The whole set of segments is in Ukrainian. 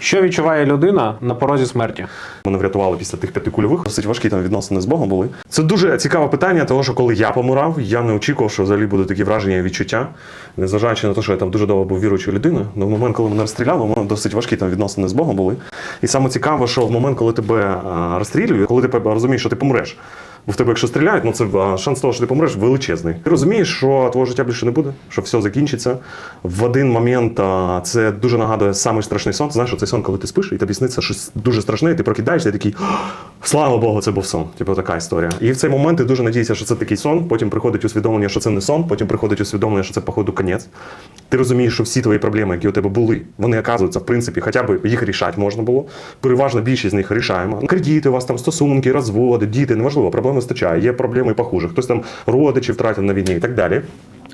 Що відчуває людина на порозі смерті? Мене врятували після тих п'яти кульових. Досить важкі там відносини з Богом були. Це дуже цікаве питання, того що коли я помирав, я не очікував, що взагалі будуть такі враження і відчуття. Незважаючи на те, що я там дуже довго був віруючою людиною, але в момент, коли мене розстріляли, мене досить важкі там відносини з Богом були. І саме цікаво, що в момент, коли тебе розстрілюють, коли ти розумієш, що ти помреш. Бо в тебе, якщо стріляють, ну це шанс того, що ти помреш, величезний. Ти розумієш, що твого життя більше не буде, що все закінчиться. В один момент це дуже нагадує самий страшний сон. Знаєш, цей сон, коли ти спиш, і тобі сниться щось дуже страшне, і ти прокидаєшся, і такий слава Богу, це був сон. Типу така історія. І в цей момент ти дуже надієшся, що це такий сон. Потім приходить усвідомлення, що це не сон, потім приходить усвідомлення, що це походу конець. Ти розумієш, що всі твої проблеми, які у тебе були, вони оказуються, в принципі, хоча б їх рішати можна було. Переважно більшість з них рішаємо. Кредити, у вас там стосунки, розводи, діти, неважливо, проблем вистачає. Є проблеми і похуже. Хтось там родичів втратив на війні і так далі.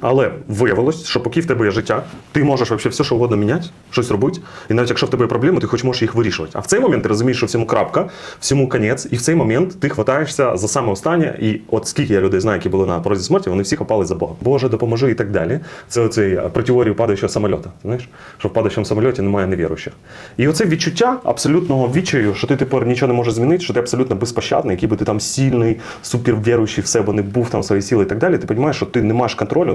Але виявилось, що поки в тебе є життя, ти можеш вообще все, що угодно міняти, щось робити. І навіть якщо в тебе є проблеми, ти хоч можеш їх вирішувати. А в цей момент ти розумієш, що всьому крапка, всьому конець, і в цей момент ти хватаєшся за саме останнє. І от скільки я людей знаю, які були на порозі смерті, вони всі хапали за Бога. Боже, допоможи і так далі. Це оцей про теорію падаючого самольота. Знаєш, що в падаючому самольоті немає невіруючих. І оце відчуття абсолютного відчаю, що ти тепер нічого не можеш змінити, що ти абсолютно безпощадний, який би ти там сильний, супервіруючий в себе не був там свої сили і так далі. Ти розумієш, що ти не маєш контролю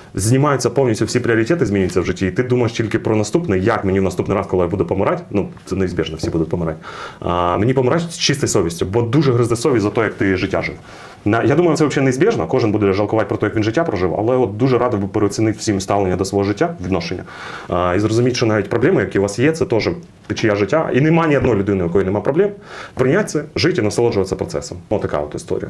Знімаються повністю всі пріоритети, змінюються в житті, і ти думаєш тільки про наступне, як мені в наступний раз, коли я буду помирати. Ну, це неізбіжно, всі будуть помирати. А, мені помирати з чистою совістю, бо дуже гризде совість за те, як ти життя жив. На, я думаю, це взагалі неізбіжно. Кожен буде жалкувати про те, як він життя прожив, але от дуже радий би переоцінити всім ставлення до свого життя, відношення. А, і зрозуміти, що навіть проблеми, які у вас є, це теж чия життя. І немає ні одної людини, у якої немає проблем. Прийняти це, жити і насолоджуватися процесом. Ось така от історія.